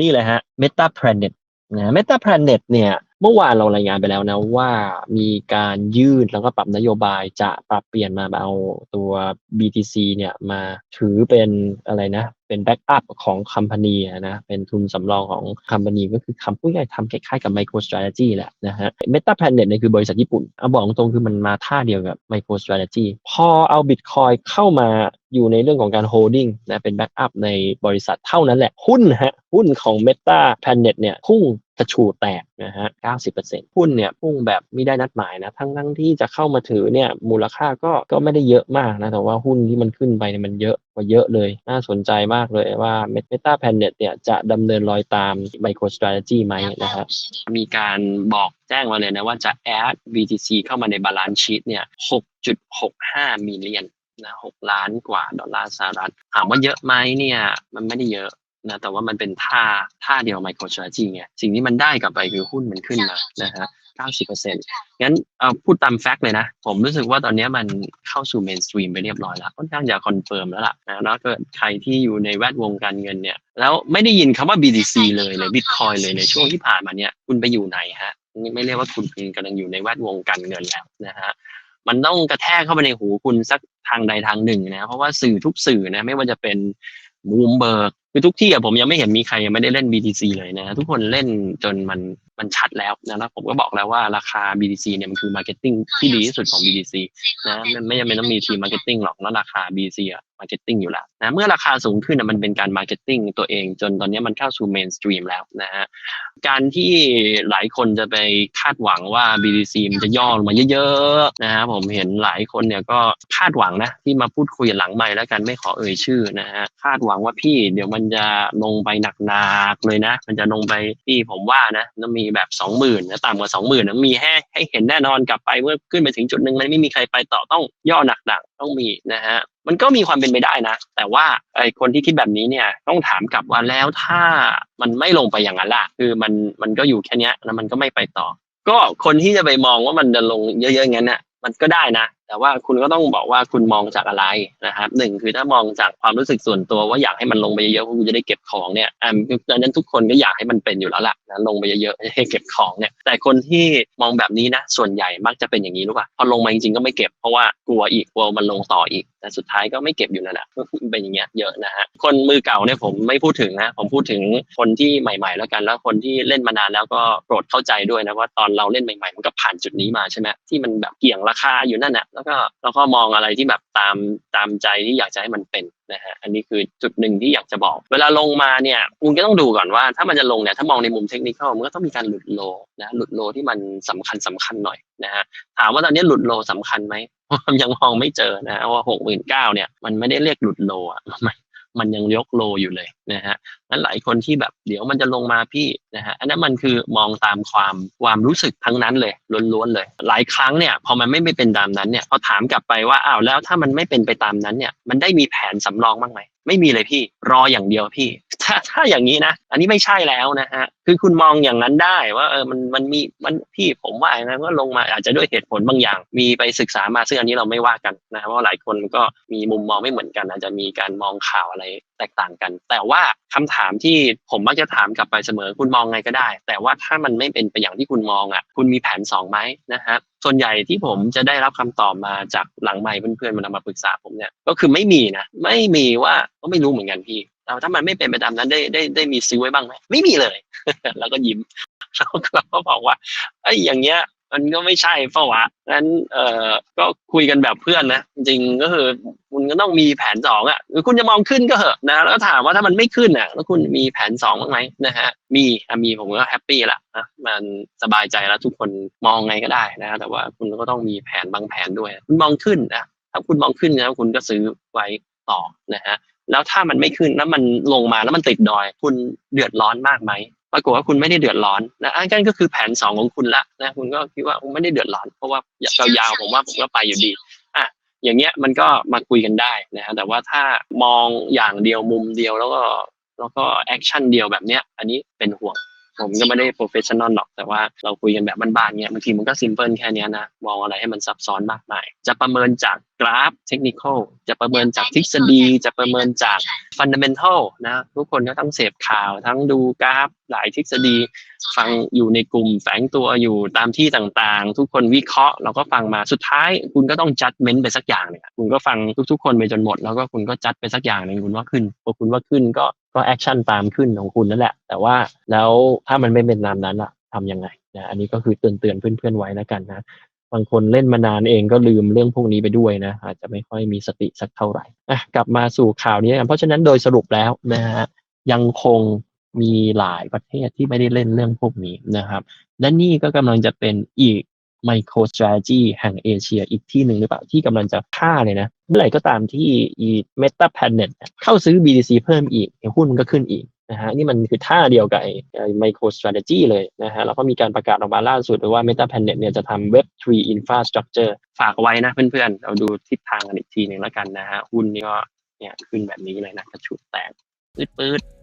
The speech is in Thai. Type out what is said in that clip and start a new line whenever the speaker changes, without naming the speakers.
นี่เลยฮะ Meta Planet นะ Meta Planet เนี่ยเมื่อวานเรารายงานไปแล้วนะว่ามีการยืดแล้วก็ปรับนโยบายจะปรับเปลี่ยนมาเอาตัว BTC เนี่ยมาถือเป็นอะไรนะ เป็นแบ็กอัพของคัมพานีนะเป็นทุนสำรองของคัมพานีก็คือคำพูดง่ายๆทำคล้ายๆกับ MicroStrategy แหละนะฮะ Meta Planet เนี่ยคือบริษัทญี่ปุ่นเอาบอกตรงๆคือมันมาท่าเดียวกับ MicroStrategy พอเอา Bitcoin เข้ามา อยู่ในเรื่องของการ holding นะเป็นแบ็กอัพในบริษัทเท่านั้นแหละ หุ้นฮะหุ้นของ Meta Planet เนี่ยพุ่งกระฉูดแตกนะฮะ 90%หุ้นเนี่ยพุ่งแบบไม่ได้นัดหมายนะ ทั้งทั้งที่จะเข้ามาถือเนี่ยมูลค่าก็ก็ไม่ได้เยอะมากนะ แต่ว่าหุ้นที่มันขึ้นไปเนี่ยมันเยอะกว่าเยอะเลย น่าสนใจมากเลยว่า Meta Planet เนี่ยจะดำเนินรอยตาม MicroStrategy ไหมนะฮะมีการบอกแจ้งมาเลยนะว่าจะ add BTC เข้ามาใน balance sheet เนี่ย 6.65มิลเลียน นะ6ล้านกว่าดอลลาร์สหรัฐถามว่าเยอะไหมเนี่ยมันไม่ได้เยอะนะแต่ว่ามันเป็นท่าท่าเดียว MicroStrategy ไงสิ่งที่มันได้กลับไปคือหุ้นมันขึ้นมานะฮะ90%งั้นเอาพูดตามแฟกต์เลยนะ ผมรู้สึกว่าตอนนี้มันเข้าสู่เมนสตรีมไปเรียบร้อยแล้วค่อนข้างจะคอนเฟิร์มแล้วล่ะนะแล้วก็ใครที่อยู่ในแวดวงการเงินเนี่ยแล้วไม่ได้ยินคำว่า BTC เลยเลย Bitcoin เลยในช่วงที่ผ่านมาเนี่ยคุณไปอยู่ไหนฮะนี่ไม่เรียกว่าคุณกำลังอยู่ในแวดวงการเงินแล้วนะฮะ มันต้องกระแทกเข้าไปในหูคุณสักทางใดทางหนึ่งนะเพราะว่าสื่อทุกสื่อนะไม่ว่าจะเป็นบูมเบิร์กคือทุกที่อะผมยังไม่เห็นมีใครยังไม่ได้เล่น BTC เลยนะ ทุกคนเล่นจนมันมันชัดแล้วนะแล้วผมก็บอกแล้วว่าราคา BTC เนี่ยมันคือมาร์เก็ตติ้งที่ดีที่สุดของ BTC นะมันไม่จำเป็นต้องมีทีมมาร์เก็ตติ้งหรอกแล้วราคา BTC อะ มาร์เก็ตติ้งอยู่แล้วนะเมื่อราคาสูงขึ้นอะมันเป็นการมาร์เก็ตติ้งตัวเองจนตอนนี้มันเข้าสู่เมนสตรีมแล้วนะฮะการที่หลายคนจะไปคาดหวังว่า BTC มันจะย่อลงมาเยอะๆนะฮะผมเห็นหลายคนเนี่ยก็คาดหวังนะที่มาพูดคุยหลังใหม่แล้วกันไม่ขอเอ่ยชื่อนะฮะคาดหวังว่าพี่เดี๋ยวมันจะลงไปหนักๆเลยนะ มันจะลงไปพี่ผมว่านะต้องมีแบบสองหมื่นะต่ำกว่าสองหมื่นนะมีให้ให้เห็นแน่นอนกลับไปเมื่อขึ้นไปถึงจุดหนึ่งมันไม่มีใครไปต่อต้องย่อหนักๆต้องมีนะฮะ มันก็มีความเป็นไปได้นะ แต่ว่าไอคนที่คิดแบบนี้เนี่ยต้องถามกลับว่าแล้วถ้ามันไม่ลงไปอย่างนั้นล่ะ คือมันมันก็อยู่แค่นี้แล้วมันก็ไม่ไปต่อ ก็คนที่จะไปมองว่ามันจะลงเยอะๆงั้นน่ะมันก็ได้นะ แต่ว่าคุณก็ต้องบอกว่าคุณมองจากอะไรนะครับหนึ่งคือถ้ามองจากความรู้สึกส่วนตัวว่าอยากให้มันลงไปเยอะๆเพราะคุณจะได้เก็บของเนี่ยอ่าดังนั้นทุกคนก็อยากให้มันเป็นอยู่แล้วล่ะนะลงไปเยอะๆให้เก็บของเนี่ยแต่คนที่มองแบบนี้นะ ส่วนใหญ่มักจะเป็นอย่างนี้รู้ป่ะพอลงมาจริงๆก็ไม่เก็บเพราะว่ากลัวอีกกลัวมันลงต่ออีก แต่สุดท้ายก็ไม่เก็บอยู่นั่นแหละเป็นอย่างเงี้ยเยอะนะฮะคนมือเก่าเนี่ยผมไม่พูดถึงนะผมพูดถึงคนที่ใหม่ ๆ แล้วกันแล้วคนที่เล่นมานานแล้วก็โปรดเข้าใจด้วยนะว่าตอนเราเล่นใหม่ๆมันก็ผ่านจุดนี้มาใช่ไหมที่มันแบบเกี่ยงราคาอยู่นั่นแหละแล้วก็แล้วก็มองอะไรที่แบบตามตามใจที่อยากจะให้มันเป็นนะฮะอันนี้คือจุดหนึ่งที่อยากจะบอก เวลาลงมาเนี่ยคุณก็ต้องดูก่อนว่า ถ้ามันจะลงเนี่ยถ้ามองในมุมเทคนิคมันก็ต้องมีการหลุดโลนะหลุดโลที่มันสำคัญสำคัญหน่อยนะฮะถามว่าตอนนี้หลุดโลสำคัญไหมผมยังมองไม่เจอนะว่าหกหมื่นเก้าเนี่ยมันไม่ได้เรียกหลุดโลอะมันมันยังยกโลอยู่เลยนะฮะ นั้นหลายคนที่แบบเดี๋ยวมันจะลงมาพี่นะฮะอันนั้นมันคือมองตามความความรู้สึกทั้งนั้นเลยล้วนๆเลย หลายครั้งเนี่ยพอมันไม่ไม่เป็นตามนั้นเนี่ยพอถามกลับไปว่าอ้าวแล้วถ้ามันไม่เป็นไปตามนั้นเนี่ยมันได้มีแผนสำรองบ้างไหมไม่มีเลยพี่รออย่างเดียวพี่ ถ้าถ้าอย่างนี้นะ อันนี้ไม่ใช่แล้วนะฮะคือคุณมองอย่างนั้นได้ว่าเออมันมันมีมันพี่ผมว่าอย่างนะว่าลงมาอาจจะด้วยเหตุผลบางอย่าง มีไปศึกษามาซึ่งอันนี้เราไม่ว่ากันนะเพราะหลายคนก็มีมุมมองไม่เหมือนกัน อาจจะมีการมองข่าวอะไร แตกต่างกัน แต่ว่าคำถามที่ผมมักจะถามกลับไปเสมอคุณมองไงก็ได้ แต่ว่าถ้ามันไม่เป็นไปอย่างที่คุณมองอะ คุณมีแผนสองไหมนะฮะส่วนใหญ่ที่ผมจะได้รับคำตอบมาจากหลังไมค์เพื่อนๆมันมาปรึกษาผมเนี่ยก็คือไม่มีนะไม่มีว่าก็ไม่รู้เหมือนกันพี่เราถ้ามันไม่เป็นไปตามนั้นได้ได้ได้มีซื้อไว้บ้างไหมไม่มีเลย แล้วก็ยิ้มแล้วเราก็บอกว่าไอ้อย่างเงี้ย มันก็ไม่ใช่เปล่าวะงั้นเอ่อก็คุยกันแบบเพื่อนนะ จริงก็คือคุณก็ต้องมีแผนสองอะคุณจะมองขึ้นก็เหอะนะ แล้วถามว่าถ้ามันไม่ขึ้นอะ แล้วคุณมีแผนสองบ้างไหมนะฮะ มีอะมีผมก็แฮปปี้ละนะมันสบายใจแล้วทุกคนมองไงก็ได้นะ แต่ว่าคุณก็ต้องมีแผนบางแผนด้วย คุณมองขึ้นนะถ้าคุณมองขึ้นนะคุณก็ซื้อไว้ต่อนะฮะแล้วถ้ามันไม่ขึ้นแล้วมันลงมาแล้วมันติดดอย คุณเดือดร้อนมากไหม ปรากฏว่าคุณไม่ได้เดือดร้อนนะอันนั้นก็คือแผนสองของคุณละนะคุณก็คิดว่าคุณไม่ได้เดือดร้อน เพราะว่ายาวๆผมว่าผมก็ไปอยู่ดีอะอย่างเงี้ยมันก็มาคุยกันได้นะฮะแต่ว่าถ้ามองอย่างเดียวมุมเดียวแล้วก็แล้วก็แอคชั่นเดียวแบบเนี้ยอันนี้เป็นห่วง ผมก็ไม่ได้โปรเฟชชั่นอลหรอก แต่ว่าเราคุยกันแบบบ้านๆเงี้ยบางทีมันก็ซิมเพิลแค่เนี้ยนะ มองอะไรให้มันซับซ้อนมากมาย จะประเมินจากกราฟเทคนิคจะประเมินจากทฤษฎี จะประเมินจากฟันเดเมนทัลนะ ทุกคนก็ต้องเสพข่าว ทั้งดูกราฟหลายทฤษฎี ฟังอยู่ในกลุ่มแฝงตัวอยู่ตามที่ต่างๆ ทุกคนวิเคราะห์เราก็ฟังมาสุดท้าย คุณก็ต้องจัดเม้นไปสักอย่างเนี่ยคุณก็ฟังทุกๆ คนไปจนหมด แล้วก็คุณก็จัดไปสักอย่างหนึ่งคุณว่าขึ้นพอคุณว่าขึ้นก็ ก็แอคชั่นตามขึ้นของคุณนั่นแหละ แต่ว่าแล้วถ้ามันไม่เป็นตามนั้นอะทำยังไงนะอันนี้ก็คือเตือนเตือนเพื่อนๆไว้แล้วกันนะบางคนเล่นมานานเองก็ลืมเรื่องพวกนี้ไปด้วยนะอาจจะไม่ค่อยมีสติสักเท่าไหร่อะกลับมาสู่ข่าวนี้กันเพราะฉะนั้นโดยสรุปแล้วนะฮะยังคงมีหลายประเทศที่ไม่ได้เล่นเรื่องพวกนี้นะครับ และนี่ก็กำลังจะเป็นอีก micro strategy แห่งเอเชียอีกที่หนึ่งหรือเปล่าที่กำลังจะฆ่าเลยนะ เมื่อไหร่ก็ตามที่อี Meta Planet เนี่ยเข้าซื้อ BTC เพิ่มอีกหุ้นมันก็ขึ้นอีกนะฮะนี่มันคือท่าเดียวกับไอ้ไอ้ micro strategy เลยนะฮะแล้วก็มีการประกาศออกมาล่าสุดว่า Meta Planet เนี่ยจะทำ Web3 infrastructure ฝากเอาไว้นะเพื่อนๆ เราดูทิศทางกันอีกทีหนึ่งแล้วกันนะฮะหุ้นนี่ก็เนี่ยขึ้นแบบนี้เลยนะกระชุดแตกปื๊ดๆ